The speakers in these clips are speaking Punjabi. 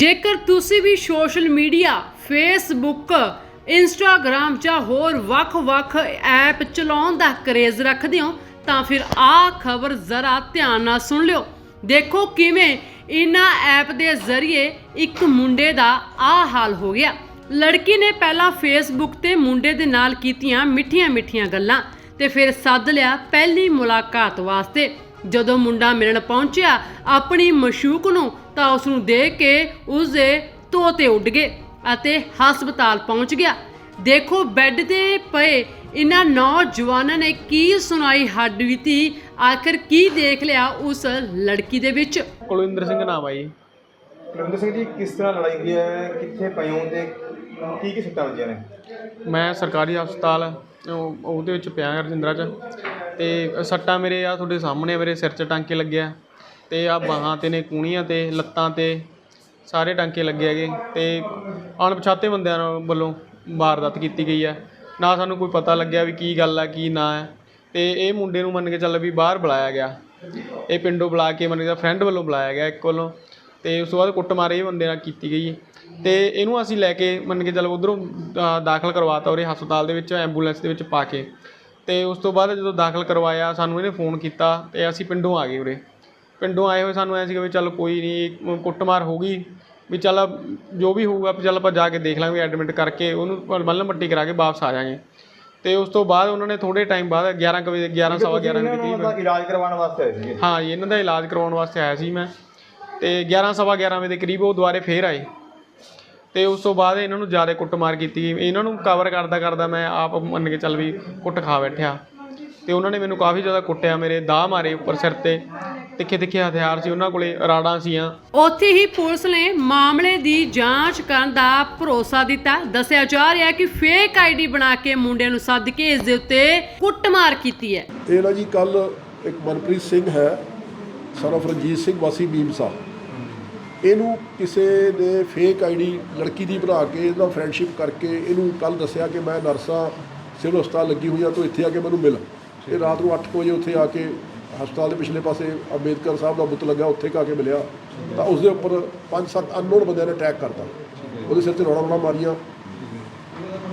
ਜੇਕਰ ਤੁਸੀਂ ਵੀ ਸੋਸ਼ਲ ਮੀਡੀਆ, ਫੇਸਬੁੱਕ ਇੰਸਟਾਗ੍ਰam ਜਾਂ ਹੋਰ ਵੱਖ-ਵੱਖ ਐਪ ਚਲਾਉਣ ਦਾ ਕਰੇਜ਼ ਰੱਖਦੇ ਹੋ, ਤਾਂ ਫਿਰ ਆਹ ਖਬਰ ਜ਼ਰਾ ਧਿਆਨ ਨਾਲ ਸੁਣ ਲਿਓ। ਦੇਖੋ ਕਿਵੇਂ ਇਨ੍ਹਾਂ ਐਪ ਦੇ ਜ਼ਰੀਏ ਇੱਕ ਮੁੰਡੇ ਦਾ ਆਹ ਹਾਲ ਹੋ ਗਿਆ। ਲੜਕੀ ਨੇ ਪਹਿਲਾਂ ਫੇਸਬੁੱਕ ਤੇ ਮੁੰਡੇ ਦੇ ਨਾਲ ਕੀਤੀਆਂ ਮਿੱਠੀਆਂ-ਮਿੱਠੀਆਂ ਗੱਲਾਂ ਤੇ ਫਿਰ ਸੱਦ ਲਿਆ ਪਹਿਲੀ ਮੁਲਾਕਾਤ ਵਾਸਤੇ। ਜਦੋਂ ਮੁੰਡਾ ਮਿਲਣ ਪਹੁੰਚਿਆ ਆਪਣੀ ਮਸ਼ੂਕ ਨੂੰ ਤਾਂ ਉਸ ਨੂੰ ਦੇਖ ਕੇ ਉਸ ਦੇ ਤੋਤੇ ਉੱਡ ਗਏ ਅਤੇ ਹਸਪਤਾਲ ਪਹੁੰਚ ਗਿਆ। ਦੇਖੋ ਬੈੱਡ ਤੇ ਪਏ ਇਨ੍ਹਾਂ ਨੌਜਵਾਨਾਂ ਨੇ ਕੀ ਸੁਣਾਈ ਹੱਡਬੀਤੀ ਆਖਰ ਕੀ ਦੇਖ ਲਿਆ ਉਸ ਲੜਕੀ ਦੇ ਵਿੱਚ? ਕੁਲਵਿੰਦਰ ਸਿੰਘ ਨਾਮ ਆ ਜੀ। ਰਵਿੰਦਰ ਸਿੰਘ ਜੀ ਕਿਸ ਤਰ੍ਹਾਂ ਲੜਾਈ ਹੋਈ ਹੈ ਕਿੱਥੇ ਪਏ ਹੋ ਤੇ ਕੀ ਕੀ ਸੱਟਾਂ ਵੱਜੀਆਂ ਨੇ? ਮੈਂ ਸਰਕਾਰੀ ਹਸਪਤਾਲ ਉਹਦੇ ਵਿੱਚ ਪਿਆ ਰਜਿੰਦਰਾ 'ਚ। ਅਤੇ ਸੱਟਾਂ ਮੇਰੇ ਆ ਤੁਹਾਡੇ ਸਾਹਮਣੇ ਆ, ਮੇਰੇ ਸਿਰ 'ਚ ਟਾਂਕੇ ਲੱਗੇ ਆ। ਤੇ ਆ ਬਾਹਾਂ ਤੇ ਨੇ ਕੂਣੀਆਂ ਤੇ ਲੱਤਾਂ ਤੇ ਸਾਰੇ ਟਾਂਕੇ ਲੱਗੇ ਹੈਗੇ। ਅਤੇ ਅਣਪਛਾਤੇ ਬੰਦਿਆਂ ਨਾਲ ਵੱਲੋਂ ਵਾਰਦਾਤ ਕੀਤੀ ਗਈ ਹੈ। ਨਾ ਸਾਨੂੰ ਕੋਈ ਪਤਾ ਲੱਗਿਆ ਵੀ ਕੀ ਗੱਲ ਆ ਕੀ ਨਾ ਹੈ। ਅਤੇ ਇਹ ਮੁੰਡੇ ਨੂੰ ਮੰਨ ਕੇ ਚੱਲ ਵੀ ਬਾਹਰ ਬੁਲਾਇਆ ਗਿਆ। ਇਹ ਪਿੰਡੋਂ ਬੁਲਾ ਕੇ ਮੰਨ ਕੇ ਫਰੈਂਡ ਵੱਲੋਂ ਬੁਲਾਇਆ ਗਿਆ ਇੱਕ ਵੱਲੋਂ। ਅਤੇ ਉਸ ਤੋਂ ਬਾਅਦ ਕੁੱਟਮਾਰ ਇਹ ਬੰਦੇ ਨਾਲ ਕੀਤੀ ਗਈ ਤੇ ਇਹਨੂੰ ਅਸੀਂ ਲੈ ਕੇ ਮੰਨ ਕੇ ਚੱਲ ਉਧਰੋਂ ਦਾਖਲ ਕਰਵਾਤਾ ਉਰੇ ਹਸਪਤਾਲ ਦੇ ਵਿੱਚ ਐਂਬੂਲੈਂਸ ਦੇ ਵਿੱਚ ਪਾ ਕੇ। ਤੇ ਉਸ ਤੋਂ ਬਾਅਦ ਜਦੋਂ ਦਾਖਲ ਕਰਵਾਇਆ ਸਾਨੂੰ ਇਹਨੇ ਫੋਨ ਕੀਤਾ ਤੇ ਅਸੀਂ ਪਿੰਡੋਂ ਆ ਗਏ ਉਰੇ। ਪਿੰਡੋਂ ਆਏ ਹੋਏ ਸਾਨੂੰ ਐ ਸੀਗਾ ਵੀ ਚੱਲ ਕੋਈ ਨਹੀਂ ਕੁੱਟਮਾਰ ਹੋ ਗਈ। ਵੀ ਚੱਲ ਜੋ ਵੀ ਹੋਊਗਾ ਵੀ ਚੱਲ ਆਪਾਂ ਜਾ ਕੇ ਦੇਖ ਲਾਂਗੇ ਐਡਮਿਟ ਕਰਕੇ ਉਹਨੂੰ ਮੱਲਮ ਮੱਟੀ ਕਰਾ ਕੇ ਵਾਪਸ ਆ ਜਾਾਂਗੇ। ਤੇ ਉਸ ਤੋਂ ਬਾਅਦ ਉਹਨਾਂ ਨੇ ਥੋੜੇ ਟਾਈਮ ਬਾਅਦ 11 ਕੁ ਵਜੇ 11 ਸਵਾ 11 ਇਹਨਾਂ ਵਜੇ ਇਲਾਜ ਕਰਵਾਉਣ ਵਾਸਤੇ ਆਏ ਸੀਗੇ। ਹਾਂ ਜੀ ਇਹਨਾਂ ਦਾ ਇਲਾਜ ਕਰਵਾਉਣ ਵਾਸਤੇ ਆਇਆ ਸੀ ਮੈਂ। ਤੇ 11 ਸਵਾ 11 ਵਜੇ ਦੇ ਕਰੀਬ ਉਹ ਦੁਬਾਰੇ ਫੇਰ ਆਏ। ਤੇ ਉਸ ਤੋਂ ਬਾਅਦ ਇਹਨਾਂ ਨੂੰ ਜ਼ਿਆਦਾ ਕੁੱਟਮਾਰ ਕੀਤੀ। ਇਹਨਾਂ ਨੂੰ ਕਵਰ ਕਰਦਾ ਕਰਦਾ ਮੈਂ ਆਪ ਮੰਨ ਕੇ ਚੱਲ ਵੀ ਕੁੱਟ ਖਾ ਬੈਠਿਆ। ਤੇ ਉਹਨਾਂ ਨੇ ਮੈਨੂੰ ਕਾਫੀ ਜ਼ਿਆਦਾ ਕੁੱਟਿਆ ਮੇਰੇ ਦਾਅ ਮਾਰੇ ਉੱਪਰ ਸਿਰ ਤੇ। ਤਿੱਖੇ ਤਿੱਖੇ ਹਥਿਆਰ ਸੀ ਉਹਨਾਂ ਕੋਲੇ ਰਾੜਾਂ ਸੀਆਂ। ਉੱਥੇ ਹੀ ਪੁਲਿਸ ਨੇ ਮਾਮਲੇ ਦੀ ਜਾਂਚ ਕਰਨ ਦਾ ਭਰੋਸਾ ਦਿੱਤਾ। ਦੱਸਿਆ ਜਾ ਰਿਹਾ ਹੈ ਕਿ ਫੇਕ ਆਈਡੀ ਬਣਾ ਕੇ ਮੁੰਡੇ ਨੂੰ ਸੱਦ ਕੇ ਇਸ ਦੇ ਉੱਤੇ ਕੁੱਟਮਾਰ ਕੀਤੀ ਹੈ। ਇਹ ਨਾ ਜੀ ਕੱਲ ਇੱਕ ਮਨਪ੍ਰੀਤ ਸਿੰਘ ਹੈ ਰਣਜੀਤ ਸਿੰਘ ਵਾਸੀ ਬੀਮਸਾ ਇਹਨੂੰ ਕਿਸੇ ਨੇ ਫੇਕ ਆਈਡੀ ਲੜਕੀ ਦੀ ਬਣਾ ਕੇ ਇਹਦਾ ਫਰੈਂਡਸ਼ਿਪ ਕਰਕੇ ਇਹਨੂੰ ਕੱਲ ਦੱਸਿਆ ਕਿ ਮੈਂ ਨਰਸਾ ਸਿਵਲ ਹਸਪਤਾਲ ਲੱਗੀ ਹੋਈ ਆ ਤੂੰ ਇੱਥੇ ਆ ਕੇ ਮੈਨੂੰ ਮਿਲ। ਇਹ ਰਾਤ ਨੂੰ 8 ਵਜੇ ਉੱਥੇ ਆ ਕੇ ਹਸਪਤਾਲ ਦੇ ਪਿਛਲੇ ਪਾਸੇ ਅੰਬੇਦਕਰ ਸਾਹਿਬ ਦਾ ਬੁੱਤ ਲੱਗਾ, ਉੱਥੇ ਆ ਕੇ ਮਿਲਿਆ। ਤਾਂ ਉਸ ਦੇ ਉੱਪਰ 5-7 ਅਨਨੋਨ ਬੰਦਿਆਂ ਨੇ ਅਟੈਕ ਕਰਤਾ। ਉਹਦੇ ਸਿਰ ਤੇ ਰੋੜਾ ਰੋੜਾ ਮਾਰੀਆਂ।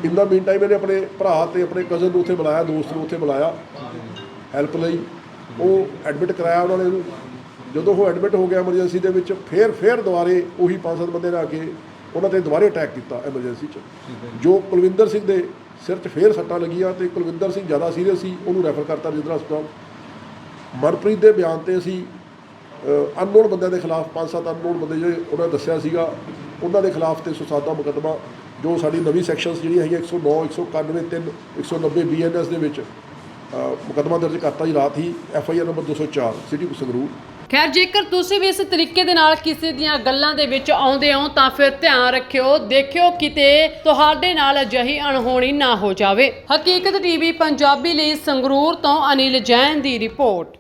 ਇਨ ਦਾ ਮੀਨ ਟਾਈਮ ਇਹਨੇ ਆਪਣੇ ਭਰਾ ਤੇ ਆਪਣੇ ਕਜ਼ਨ ਨੂੰ ਉੱਥੇ ਬੁਲਾਇਆ, ਦੋਸਤ ਨੂੰ ਉੱਥੇ ਬੁਲਾਇਆ। ਹੈਲਪ ਲਈ। ਉਹ ਐਡਮਿਟ ਕਰਾਇਆ ਉਹਨਾਂ ਨੇ ਇਹਨੂੰ। ਜਦੋਂ ਉਹ ਐਡਮਿਟ ਹੋ ਗਿਆ ਐਮਰਜੈਂਸੀ ਦੇ ਵਿੱਚ, ਫੇਰ ਫੇਰ ਦੁਬਾਰੇ ਉਹੀ ਪੰਜ ਸੱਤ ਬੰਦੇ ਨੇ ਆ ਕੇ ਉਹਨਾਂ ਤੇ ਦੁਬਾਰੇ ਅਟੈਕ ਕੀਤਾ ਐਮਰਜੈਂਸੀ 'ਚ। ਜੋ ਕੁਲਵਿੰਦਰ ਸਿੰਘ ਦੇ ਸਿਰ 'ਚ ਫੇਰ ਸੱਟਾਂ ਲੱਗੀਆਂ ਤੇ ਕੁਲਵਿੰਦਰ ਸਿੰਘ ਜ਼ਿਆਦਾ ਸੀਰੀਅਸ ਸੀ, ਉਹਨੂੰ ਰੈਫਰ ਕਰਤਾ ਰਜਿੰਦਰਾ ਹਸਪਤਾਲ। ਮਨਪ੍ਰੀਤ ਦੇ ਬਿਆਨ ਤੇ ਅਸੀਂ ਅਨਨੋਨ ਬੰਦਿਆਂ ਦੇ ਖਿਲਾਫ ਪੰਜ ਸੱਤ ਅਨਨੋਨ ਬੰਦੇ ਜਿਹੜੇ ਉਹਨਾਂ ਨੇ ਦੱਸਿਆ ਸੀਗਾ, ਉਹਨਾਂ ਦੇ ਖਿਲਾਫ ਤੇ ਦਾ ਮੁਕੱਦਮਾ, ਜੋ ਸਾਡੀ ਨਵੀਂ ਸੈਕਸ਼ਨਸ ਜਿਹੜੀਆਂ ਹੈਗੀਆਂ 109 191 3 190 ਬੀਐਨਐਸ ਦੇ ਵਿੱਚ ਮੁਕੱਦਮਾ ਦਰਜ ਕਰਤਾ ਜੀ ਰਾਤ ਹੀ F I R number 204 city Sangrur. ਖੈਰ, ਜੇਕਰ ਤੁਸੀਂ ਵੀ ਇਸ ਤਰੀਕੇ ਦੇ ਨਾਲ ਕਿਸੇ ਦੀਆਂ ਗੱਲਾਂ ਦੇ ਵਿੱਚ ਆਉਂਦੇ ਹੋ, ਤਾਂ ਫਿਰ ਧਿਆਨ ਰੱਖਿਓ, ਦੇਖਿਓ ਕਿਤੇ ਤੁਹਾਡੇ ਨਾਲ ਅਜਿਹੀ ਅਣਹੋਣੀ ਨਾ ਹੋ ਜਾਵੇ। ਹਕੀਕਤ ਟੀਵੀ ਪੰਜਾਬੀ ਲਈ ਸੰਗਰੂਰ ਤੋਂ ਅਨਿਲ ਜੈਨ ਦੀ ਰਿਪੋਰਟ।